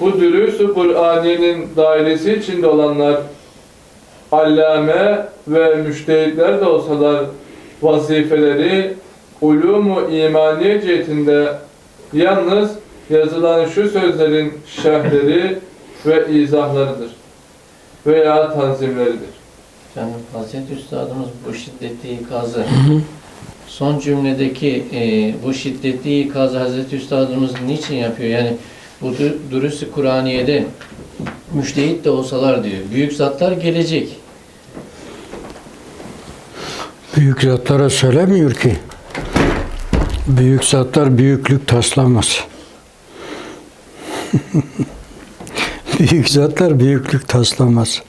bu dürüst Kur'aniyenin dairesi içinde olanlar allame ve müştehitler de olsalar vazifeleri ulumu imaniye cihetinde yalnız yazılan şu sözlerin şerhleri ve izahlarıdır veya tanzimleridir. Efendim Hazreti Üstadımız bu şiddetli ikazı son cümledeki e, bu şiddetli ikazı Hazreti Üstadımız niçin yapıyor? Yani bu dü- dürüst Kur'aniye'de müştehit de olsalar diyor. Büyük zatlar gelecek. Büyük zatlara söylemiyor ki. Büyük zatlar büyüklük taslamaz. büyük zatlar büyüklük taslamaz.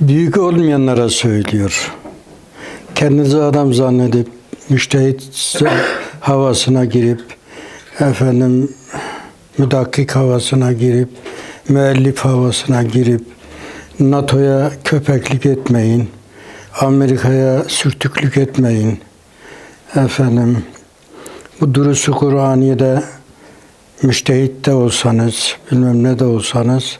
Büyük olmayanlara söylüyor. Kendinizi adam zannedip müştehit havasına girip efendim müdakkik havasına girip müellif havasına girip NATO'ya köpeklik etmeyin. Amerika'ya sürtüklük etmeyin. Efendim bu durusu Kur'aniye'de müştehit de olsanız, bilmem ne de olsanız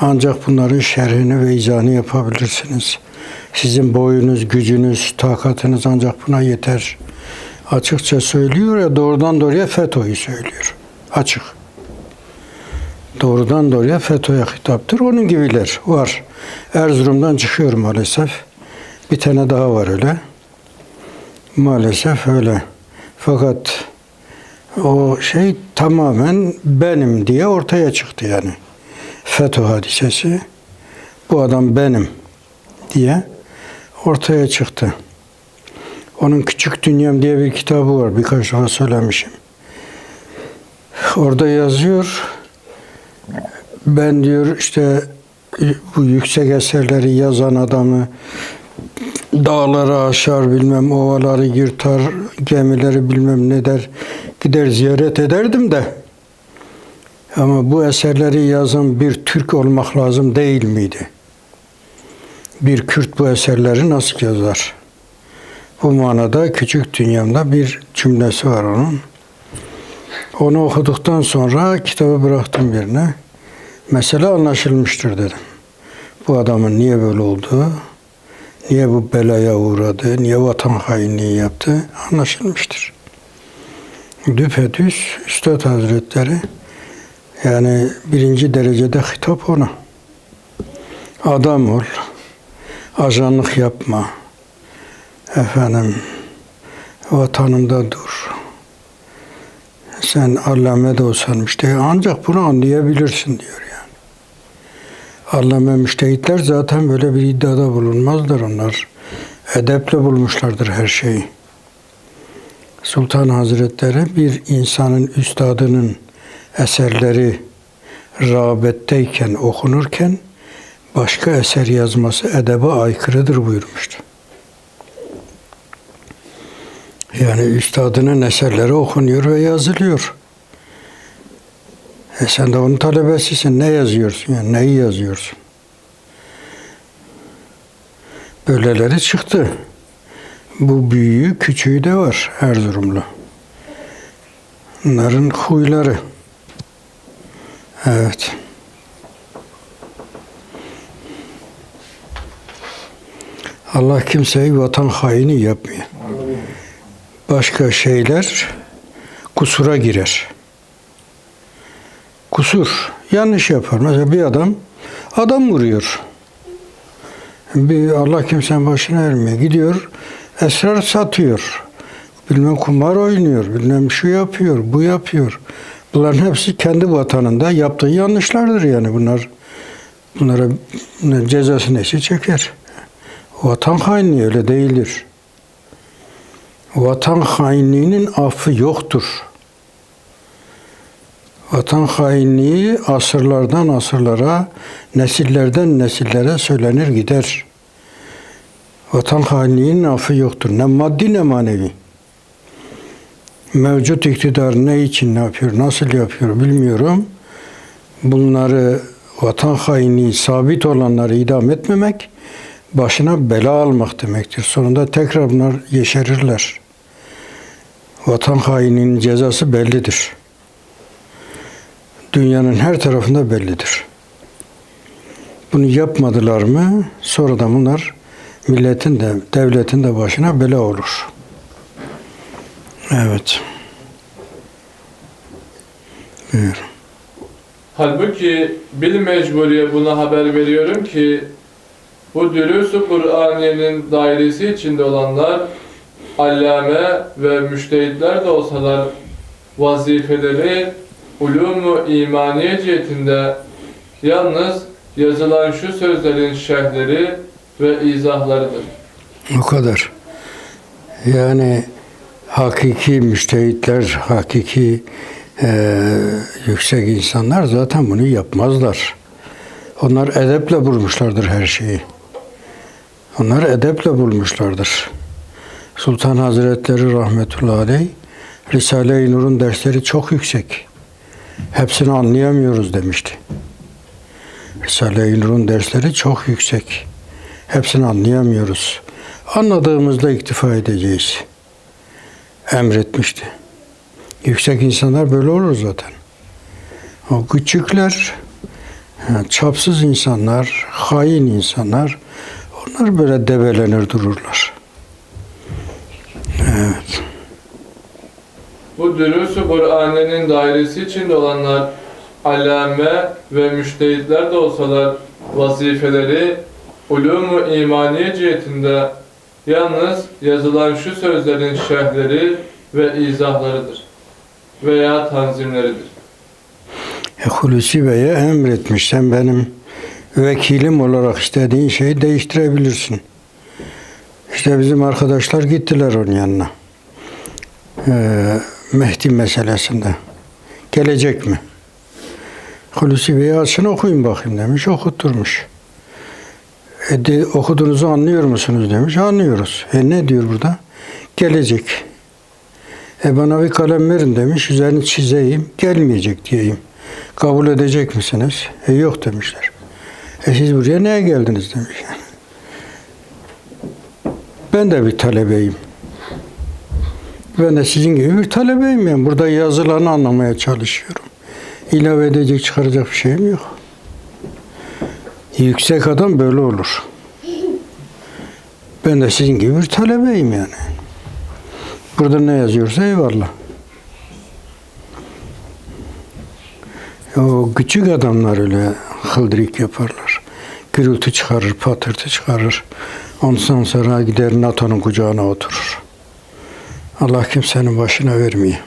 ancak bunların şerhini ve izahını yapabilirsiniz. Sizin boyunuz, gücünüz, takatınız ancak buna yeter. Açıkça söylüyor ya doğrudan doğruya FETÖ'yü söylüyor. Açık. Doğrudan doğruya FETÖ'ye hitaptır. Onun gibiler var. Erzurum'dan çıkıyor maalesef. Bir tane daha var öyle. Maalesef öyle. Fakat o şey tamamen benim diye ortaya çıktı yani. FETÖ hadisesi. Bu adam benim diye ortaya çıktı. Onun Küçük Dünyam diye bir kitabı var. Birkaç defa söylemişim. Orada yazıyor. Ben diyor işte bu yüksek eserleri yazan adamı dağları aşar bilmem ovaları yırtar gemileri bilmem ne der gider ziyaret ederdim de ama bu eserleri yazan bir Türk olmak lazım değil miydi? Bir Kürt bu eserleri nasıl yazar? Bu manada küçük dünyamda bir cümlesi var onun. Onu okuduktan sonra kitabı bıraktım birine. Mesele anlaşılmıştır dedim. Bu adamın niye böyle olduğu, niye bu belaya uğradı, niye vatan hainliği yaptı anlaşılmıştır. Düpedüz Üstad Hazretleri yani birinci derecede hitap ona. Adam ol, ajanlık yapma, efendim vatanında dur. Sen allame de olsan müştehit ancak bunu anlayabilirsin diyor. Allame müştehitler zaten böyle bir iddiada bulunmazlar onlar. Edeple bulmuşlardır her şeyi. Sultan Hazretleri bir insanın üstadının eserleri rağbetteyken, okunurken başka eser yazması edebe aykırıdır buyurmuştu. Yani üstadının eserleri okunuyor ve yazılıyor. E sen de onun talebesisin. Ne yazıyorsun? Yani neyi yazıyorsun? Böyleleri çıktı. Bu büyüğü, küçüğü de var Erzurumlu. Bunların huyları. Evet. Allah kimseyi vatan haini yapmıyor. Başka şeyler kusura girer. Kusur. Yanlış yapar. Mesela bir adam adam vuruyor. Bir Allah kimsenin başına ermiyor. Gidiyor esrar satıyor. Bilmem kumar oynuyor. Bilmem şu yapıyor, bu yapıyor. Bunların hepsi kendi vatanında yaptığı yanlışlardır yani bunlar. Bunlara cezası neyse çeker. Vatan hainliği öyle değildir. Vatan hainliğinin affı yoktur. Vatan hainliği asırlardan asırlara, nesillerden nesillere söylenir gider. Vatan hainliğinin affı yoktur. Ne maddi ne manevi. Mevcut iktidar ne için ne yapıyor, nasıl yapıyor bilmiyorum. Bunları vatan hainliği sabit olanları idam etmemek, başına bela almak demektir. Sonunda tekrar bunlar yeşerirler. Vatan haininin cezası bellidir. Dünyanın her tarafında bellidir. Bunu yapmadılar mı sonradan bunlar milletin de devletin de başına bela olur. Evet. Buyur. Halbuki bil mecburiye buna haber veriyorum ki bu dürüst-ü Kur'aniyenin dairesi içinde olanlar allame ve müştehitler de olsalar vazifeleri ulûmu imaniye cihetinde yalnız yazılan şu sözlerin şerhleri ve izahlarıdır. O kadar. Yani hakiki müştehitler, hakiki eee, yüksek insanlar zaten bunu yapmazlar. Onlar edeple bulmuşlardır her şeyi. Onlar edeple bulmuşlardır. Sultan Hazretleri rahmetullahi aleyh Risale-i Nur'un dersleri çok yüksek. Hepsini anlayamıyoruz demişti. Risale-i Nur'un dersleri çok yüksek. Hepsini anlayamıyoruz. Anladığımızda iktifa edeceğiz. Emretmişti. Yüksek insanlar böyle olur zaten. O küçükler, çapsız insanlar, hain insanlar, onlar böyle debelenir dururlar. Evet. Bu dürüst-ü Kur'aniyenin dairesi içinde olanlar allame ve müştehitler de olsalar vazifeleri ulûmu imaniye cihetinde yalnız yazılan şu sözlerin şerhleri ve izahlarıdır veya tanzimleridir. Hulusi Bey'e emretmiş. Sen benim vekilim olarak istediğin şeyi değiştirebilirsin. İşte bizim arkadaşlar gittiler onun yanına. Ee, Mehdi meselesinde. Gelecek mi? Hulusi Bey'e açın okuyun bakayım demiş. Okutturmuş. E de, okuduğunuzu anlıyor musunuz demiş. Anlıyoruz. E ne diyor burada? Gelecek. E bana bir kalem verin demiş. Üzerini çizeyim. Gelmeyecek diyeyim. Kabul edecek misiniz? E yok demişler. E siz buraya neye geldiniz demiş. Ben de bir talebeyim. Ben de sizin gibi bir talebeyim yani. Burada yazılanı anlamaya çalışıyorum. İlave edecek, çıkaracak bir şeyim yok. Yüksek adam böyle olur. Ben de sizin gibi bir talebeyim yani. Burada ne yazıyorsa eyvallah. O küçük adamlar öyle hıldırık yaparlar. Gürültü çıkarır, patırtı çıkarır. Ondan sonra gider NATO'nun kucağına oturur. Allah kimsenin başına vermiyor.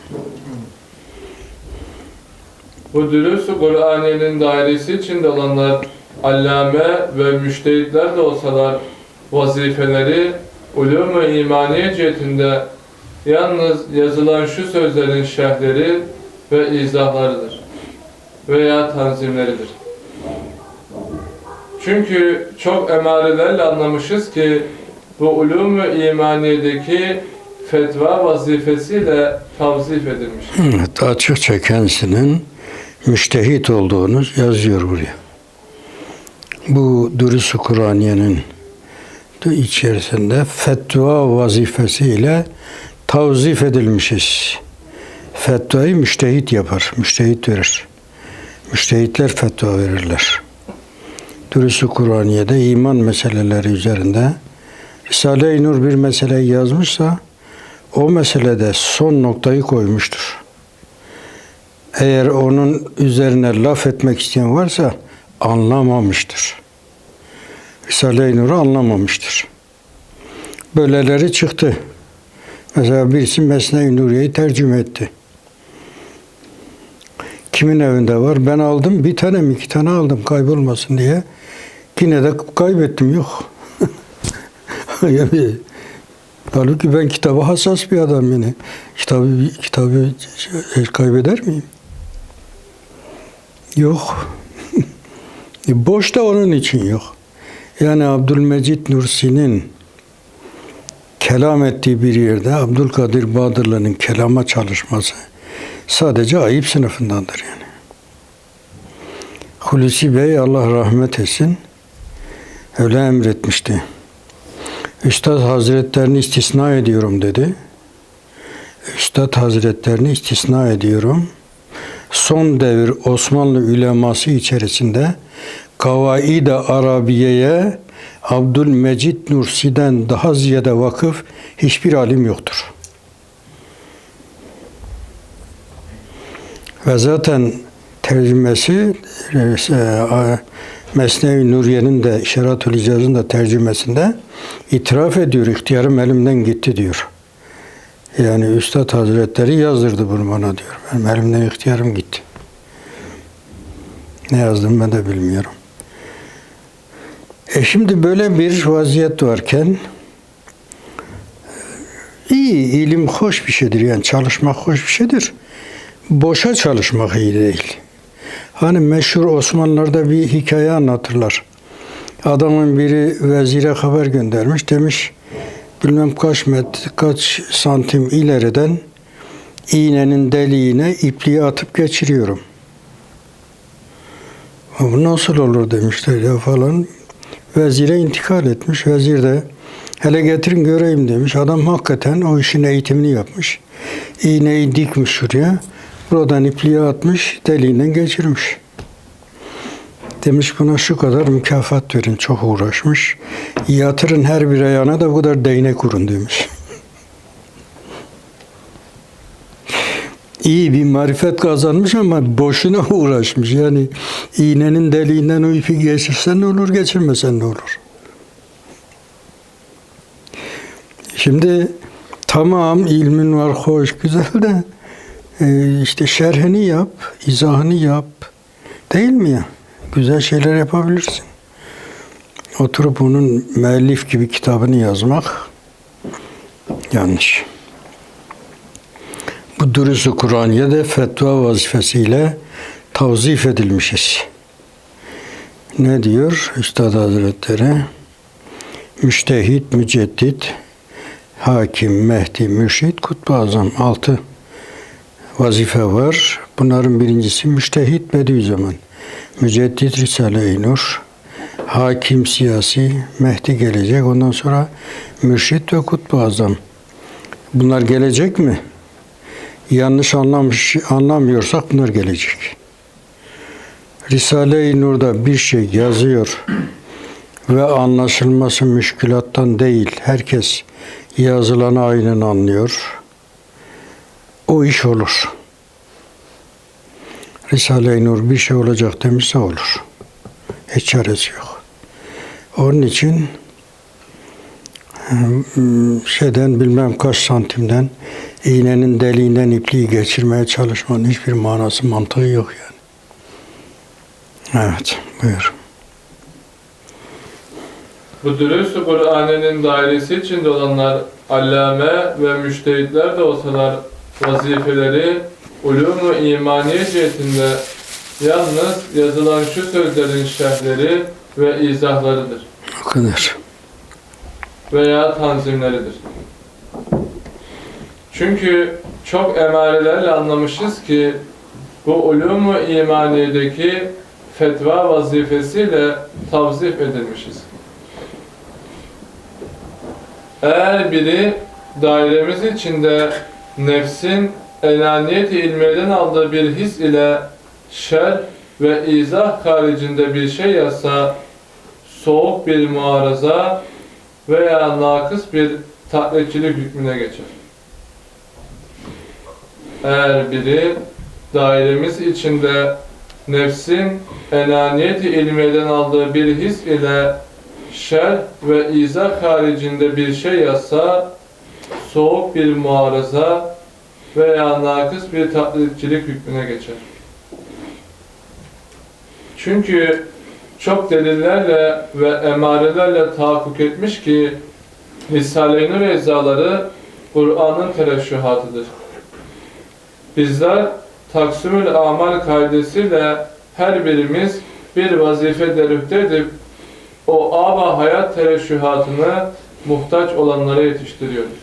Bu dürüst-ü Kur'aniyenin dairesi içinde olanlar allame ve müştehitler de olsalar vazifeleri ulûmu imaniye cihetinde yalnız yazılan şu sözlerin şerhleri ve izahlarıdır veya tanzimleridir. Çünkü çok emarelerle anlamışız ki bu ulûmu imaniyedeki fetva vazifesiyle tavzif edilmiş. Evet, açıkça kendisinin müştehit olduğunu yazıyor buraya. Bu Dürüst-ü Kur'aniye'nin de içerisinde fetva vazifesiyle tavzif edilmişiz. Fetvayı müştehit yapar, müştehit verir. Müştehitler fetva verirler. Dürüst-ü Kur'aniye'de iman meseleleri üzerinde Risale-i Nur bir meseleyi yazmışsa o meselede son noktayı koymuştur. Eğer onun üzerine laf etmek isteyen varsa anlamamıştır. Risale-i Nur'u anlamamıştır. Böyleleri çıktı. Mesela birisi Mesne-i Nuriye'yi tercüme etti. Kimin evinde var? Ben aldım bir tane mi iki tane aldım kaybolmasın diye. Yine de kaybettim yok. yani, halbuki ben kitaba hassas bir adam yine. Kitabı, kitabı kaybeder miyim? Yok. Boş da onun için yok. Yani Abdülmecit Nursi'nin kelam ettiği bir yerde Abdülkadir Badırlı'nın kelama çalışması sadece ayıp sınıfındandır yani. Hulusi Bey Allah rahmet etsin öyle emretmişti. Üstad Hazretlerini istisna ediyorum dedi. Üstad Hazretlerini istisna ediyorum. son devir Osmanlı uleması içerisinde Kavaid-i Arabiye'ye Abdülmecid Nursi'den daha ziyade vakıf hiçbir alim yoktur. Ve zaten tercümesi e, Mesnevi Nuriye'nin de İşaretül İcaz'ın da tercümesinde itiraf ediyor. ihtiyarım elimden gitti diyor. Yani Üstad Hazretleri yazdırdı bunu bana diyor. Benim elimden ihtiyarım gitti. Ne yazdım ben de bilmiyorum. E şimdi böyle bir vaziyet varken iyi, ilim hoş bir şeydir. Yani çalışmak hoş bir şeydir. Boşa çalışmak iyi değil. Hani meşhur Osmanlılarda bir hikaye anlatırlar. Adamın biri vezire haber göndermiş. Demiş bilmem kaç metre, kaç santim ileriden iğnenin deliğine ipliği atıp geçiriyorum. Bu nasıl olur demişler ya falan. Vezire intikal etmiş. Vezir de hele getirin göreyim demiş. Adam hakikaten o işin eğitimini yapmış. İğneyi dikmiş şuraya. Buradan ipliği atmış, deliğinden geçirmiş. Demiş buna şu kadar mükafat verin, çok uğraşmış. Yatırın her bir ayağına da bu kadar değnek kurun demiş. İyi bir marifet kazanmış ama boşuna uğraşmış. Yani iğnenin deliğinden o ipi geçirsen ne olur, geçirmesen ne olur. Şimdi tamam ilmin var, hoş, güzel de e, işte şerhini yap, izahını yap. Değil mi ya? Güzel şeyler yapabilirsin. Oturup bunun müellif gibi kitabını yazmak yanlış. Bu durusu Kur'aniye'de fetva vazifesiyle tavzif edilmişiz. Ne diyor Üstad Hazretleri? Müştehit, müceddit, hakim, mehdi, mürşit, kutbu azam. Altı vazife var. Bunların birincisi müştehit Bediüzzaman. Müceddit Risale-i Nur. Hakim siyasi, Mehdi gelecek. Ondan sonra mürşit ve kutbu azam. Bunlar gelecek mi? Yanlış anlamış, anlamıyorsak bunlar gelecek. Risale-i Nur'da bir şey yazıyor ve anlaşılması müşkülattan değil. Herkes yazılanı aynen anlıyor. O iş olur. Risale-i Nur bir şey olacak demişse olur. Hiç çaresi yok. Onun için şeyden bilmem kaç santimden iğnenin deliğinden ipliği geçirmeye çalışmanın hiçbir manası mantığı yok yani. Evet, buyur. Bu dürüst Kur'an'ın dairesi içinde olanlar allame ve müştehitler de olsalar vazifeleri ulûmu imaniye cihetinde yalnız yazılan şu sözlerin şerhleri ve izahlarıdır O kadar. veya tanzimleridir. Çünkü çok emarelerle anlamışız ki bu ulûmu imaniyedeki fetva vazifesiyle tavzif edilmişiz. Eğer biri dairemiz içinde nefsin enaniyet-i ilmiyeden aldığı bir his ile şer ve izah haricinde bir şey yazsa, soğuk bir muaraza veya nakıs bir taklitçilik hükmüne geçer. Eğer biri dairemiz içinde nefsin enaniyet-i ilmiyeden aldığı bir his ile şer ve izah haricinde bir şey yazsa, soğuk bir muaraza veya nakıs bir taklitçilik hükmüne geçer. Çünkü çok delillerle ve emarelerle tahakkuk etmiş ki Risale-i Nur eczaları Kur'an'ın tereşühatıdır. Bizler taksimül amal kaidesiyle her birimiz bir vazife derüfte edip o aba hayat tereşühatını muhtaç olanlara yetiştiriyoruz.